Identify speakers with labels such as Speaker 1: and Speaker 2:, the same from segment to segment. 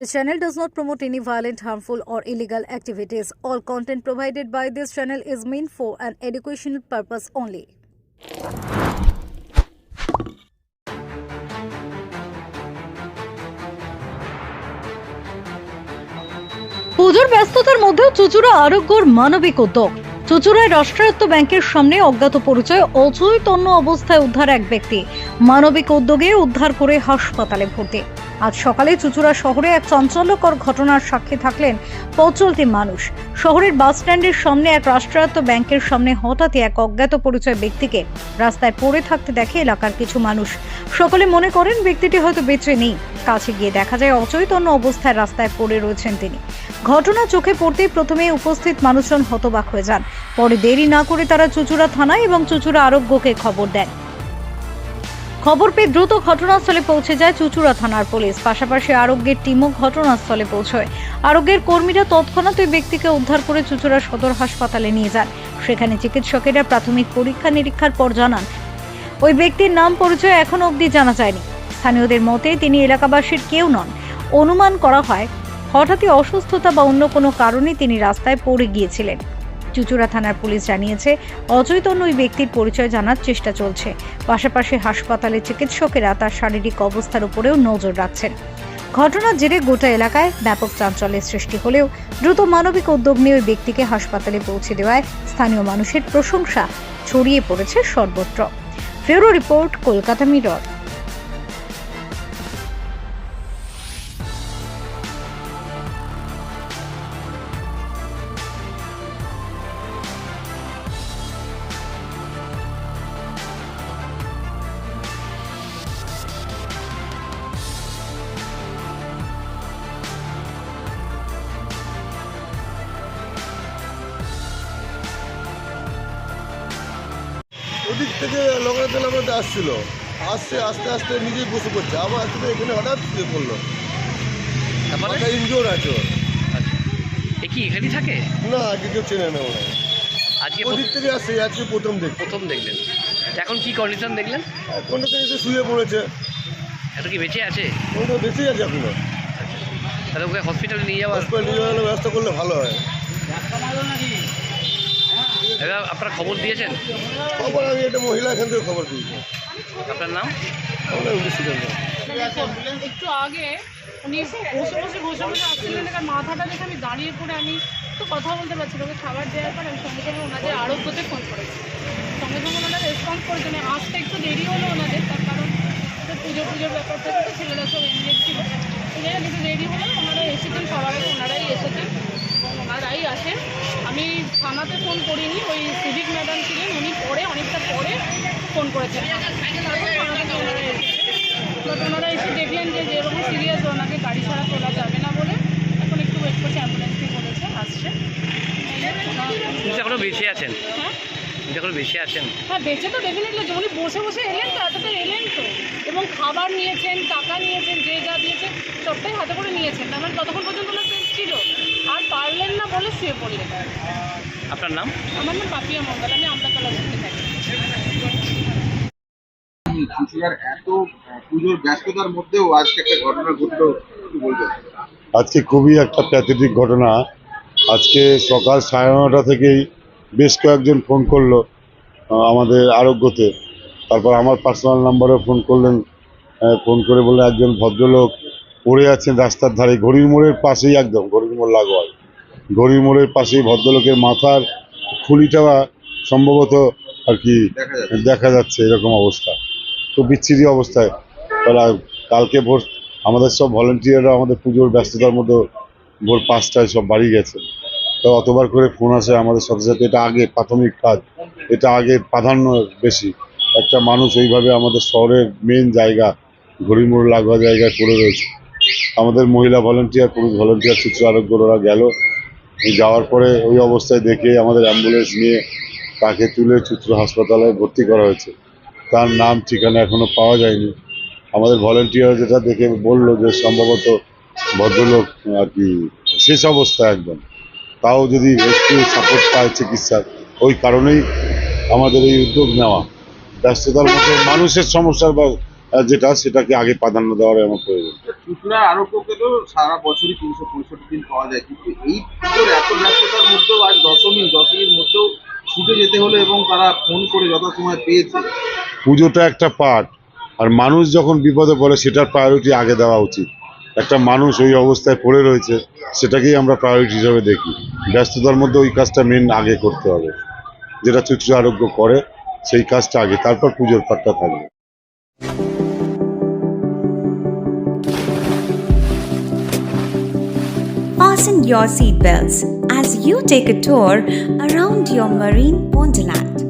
Speaker 1: The channel does not promote any violent, harmful, or illegal activities. All content provided by this channel is meant for an educational purpose only.
Speaker 2: পুজোর ব্যস্ততার মধ্যেও চুচুড়া আরোগ্যর মানবিক উদ্যোগ চুচুড়ায় রাষ্ট্রায়ত্ত ব্যাংকের সামনে অজ্ঞাত পরিচয় অচৈতন্য অবস্থায় উদ্ধার এক ব্যক্তি মানবিক উদ্যোগে উদ্ধার করে হাসপাতালে ভর্তি আজ সকালে চুচুড়া শহরে এক চাঞ্চল্যকর ঘটনার সাক্ষী থাকলেন পথচলতি মানুষ। শহরের বাস স্ট্যান্ডের সামনে এক রাষ্ট্রায়ত্ত ব্যাংকের সামনে হঠাৎই এক অজ্ঞাত পরিচয় ব্যক্তিকে রাস্তায় পড়ে থাকতে দেখে এলাকার কিছু মানুষ। সকলে মনে করেন ব্যক্তিটি হয়তো বেঁচে নেই। কাছে গিয়ে দেখা যায় অচৈতন্য অবস্থায় রাস্তায় পড়ে রয়েছেন তিনি। ঘটনা চোখে পড়তেই প্রথমে উপস্থিত মানুষজন হতবাক হয়ে যান। পরে দেরি না করে তারা চুচুড়া থানায় এবং চুচুড়া আরোগ্যকে খবর দেন। খবর পেয়ে দ্রুত ঘটনাস্থলে পৌঁছে যায় চুচুড়া থানার পুলিশ। পাশাপাশি আরোগ্যের টিমও ঘটনাস্থলে পৌঁছয়। আরোগ্যের কর্মীরা তৎক্ষণাৎ ওই ব্যক্তিকে উদ্ধার করে চুচুড়া সদর হাসপাতালে নিয়ে যান। সেখানে চিকিৎসকেরা প্রাথমিক পরীক্ষা নিরীক্ষার পর জানান, ওই ব্যক্তির নাম পরিচয় এখনও অবধি জানা যায়নি। স্থানীয়দের মতে তিনি এলাকাবাসীর কেউ নন। অনুমান করা হয়, হঠাৎই অসুস্থতা বা অন্য কোনো কারণে তিনি রাস্তায় পড়ে গিয়েছিলেন। চুচুড়া থানার পুলিশ জানিয়েছে, অচৈতন্য ওই ব্যক্তির পরিচয় জানার চেষ্টা চলছে। পাশাপাশি হাসপাতালে চিকিৎসকেরা তার শারীরিক অবস্থার উপরেও নজর রাখছেন। ঘটনার জেরে গোটা এলাকায় ব্যাপক চাঞ্চল্যের সৃষ্টি হলেও দ্রুত মানবিক উদ্যোগ নিয়ে ওই ব্যক্তিকে হাসপাতালে পৌঁছে দেওয়ায় স্থানীয় মানুষের প্রশংসা ছড়িয়ে পড়েছে সর্বত্র। ফেরো রিপোর্ট, কলকাতা মিরর।
Speaker 3: ওদিক থেকে লোকেরা লোকেরা আসছিল। আসছে আস্তে আস্তে নিজেই বসে পড়ছে। আবার আসলে এখানে হঠাৎ শুয়ে পড়ল মাথা ইনজোর আছে।
Speaker 4: এ কি এখানেই থাকে?
Speaker 3: না আগে কেউ চেনে না ওরা
Speaker 4: আজকে
Speaker 3: ওদিক থেকে আসছে আজকে প্রথম দেখছি।
Speaker 4: প্রথম দেখলেন। এখন কি কন্ডিশন দেখলেন?
Speaker 3: কোনটা থেকে এসে শুয়ে পড়েছে।
Speaker 4: এটা কি বেঁচে আছে?
Speaker 3: কোনটা বেঁচে আছে এখনও।
Speaker 4: তাহলে ওকে হসপিটালে নিয়ে যাওয়া
Speaker 3: হসপিটাল নিয়ে যাওয়ার ব্যবস্থা করলে ভালো হয়।
Speaker 4: আপনারা খবর দিয়েছেন?
Speaker 3: খবর আমি একটা মহিলা এখান থেকে খবর দিয়েছি
Speaker 4: আপনার নাম?
Speaker 5: একটু আগে উনি বসে বসে বসে বসে আসছিলেন এবার মাথাটা দেখে আমি দাঁড়িয়ে পড়ে আমি তো কথা বলতে পারছি না। ওকে খাবার দেওয়ার পর আমি সঙ্গে সঙ্গে ওনাদের আরোগ্যতে ফোন করেছি। সঙ্গে সঙ্গে ওনারা রেসপন্স করেছেন আসতে একটু দেরি হলো ওনাদের তার কারণ পুজো পুজোর ব্যাপার থেকে তো ছেলেরা সব এমনি ছিল সেই জন্য একটু দেরি হলো ওনারা এসেছেন সবার আগে ওনারাই এসেছেন। ওনারাই আসেন আমি থানাতে ফোন করিনি ওই সিভিক ম্যাডাম ছিলেন উনি পরে অনেকটা পরে ফোন করেছেন। ওনারা এসেছেন বাট ওনারা এসে দেখলেন যে যেরকম সিরিয়াস ওনাকে গাড়ি ছাড়া তোলা যাবে না বলে এখন একটু ওয়েট করছে অ্যাম্বুলেন্সকে বলেছে আসছে।
Speaker 4: বেঁচে আছেন?
Speaker 5: হ্যাঁ?
Speaker 4: এখনও বেঁচে আছেন
Speaker 5: হ্যাঁ বেঁচে তো ডেফিনেটলি উনি বসে বসে এলেন তো এতটা এলেন তো। এবং খাবার নিয়েছেন টাকা নিয়েছেন যে যা দিয়েছেন সবটাই হাতে করে নিয়েছেন। তার মানে ততক্ষণ পর্যন্ত ছিল। আর পারলেন না বলে শুয়ে পড়লেন।
Speaker 4: আপনার নাম?
Speaker 5: আমার নাম পাপিয়া মঙ্গল আমি আমদাতলা ঘুরতে থাকি
Speaker 6: চুচুড়ার এত পুজোর ব্যস্ততার মধ্যেও আজকে একটা ঘটনা ঘটলো
Speaker 7: আজকে খুবই একটা প্যাথেটিক ঘটনা। আজকে সকাল সাড়ে নটা থেকেই বেশ কয়েকজন ফোন করল আমাদের আরোগ্যতে। তারপর আমার পার্সোনাল নাম্বারে ফোন করলেন ফোন করে বললেন একজন ভদ্রলোক পড়ে আছেন রাস্তার ধারে ঘড়ির মোড়ের পাশেই একদম ঘড়ির মোড় লাগোয়া। ঘড়ির মোড়ের পাশেই ভদ্রলোকের মাথার খুলিটা সম্ভবত আর কি
Speaker 6: দেখা যাচ্ছে।
Speaker 7: এরকম অবস্থা। তো বিচ্ছিরি অবস্থায়। তারা কালকে ভোর আমাদের সব ভলেন্টিয়াররা আমাদের পুজোর ব্যস্ততার মধ্যে ভোর পাঁচটায় সব বাড়ি গেছে তো অতবার করে ফোন আসে আমাদের সাথে সাথে। এটা আগে প্রাথমিক কাজ, এটা আগে প্রাধান্য বেশি। একটা মানুষ এইভাবে আমাদের শহরের মেন জায়গা, ঘড়িমোড় লাগোয়া জায়গায় পড়ে রয়েছে। আমাদের মহিলা ভলেন্টিয়ার পুরুষ ভলেন্টিয়ার চিত্র আরোগ্যরা গেল। যাওয়ার পরে ওই অবস্থায় দেখে আমাদের অ্যাম্বুলেন্স নিয়ে তাকে তুলে চিত্র হাসপাতালে ভর্তি করা হয়েছে। তার নাম, ঠিকানা এখনও পাওয়া যায়নি। আমাদের ভলেন্টিয়ার যেটা দেখে বলল যে সম্ভবত ভদ্রলোক আর কি শেষ অবস্থা একদম। তাও যদি একটু সাপোর্ট পায় চিকিৎসার ওই কারণেই আমাদের এই উদ্যোগ নেওয়া। ব্যস্ততার মধ্যে মানুষের সমস্যার বা যেটা সেটাকে আগে প্রাধান্য দেওয়ার আমার প্রয়োজন।
Speaker 6: চুচুড়া সারা বছরই তিনশো পঁয়ষট্টি দিন পাওয়া যায় কিন্তু এই পুজোর এত ব্যস্ততার মধ্যেও আজ দশমী দশমীর মধ্যেও ছুটে যেতে হলো এবং তারা ফোন করে যথাসময় পেয়েছে।
Speaker 7: পুজোটা একটা পার্ট আর মানুষ যখন বিপদে পড়ে সেটার প্রায়োরিটি আগে দেওয়া উচিত। একটা মানুষ ওই অবস্থায় পড়ে রয়েছে, সেটাকেই আমরা প্রায়োরিটি হিসাবে দেখি। ব্যস্ততার মধ্যে ওই কাজটা মেন আগে করতে হবে। যেটা চুচুড়া আরোগ্য করে, সেই কাজটা আগে, তারপর পুজোর পাটটা থাকবে।
Speaker 8: Fasten your seatbelts as you take a tour around your marine wonderland.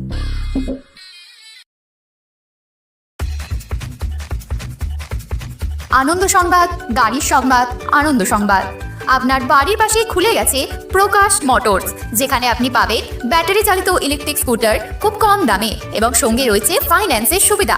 Speaker 9: আনন্দ সংবাদ, গাড়ির সংবাদ, আনন্দ সংবাদ। আপনার বাড়ির পাশেই খুলে গেছে প্রকাশ মোটরস, যেখানে আপনি পাবেন ব্যাটারি চালিত ইলেকট্রিক স্কুটার খুব কম দামে এবং সঙ্গে রয়েছে ফাইন্যান্সের সুবিধা।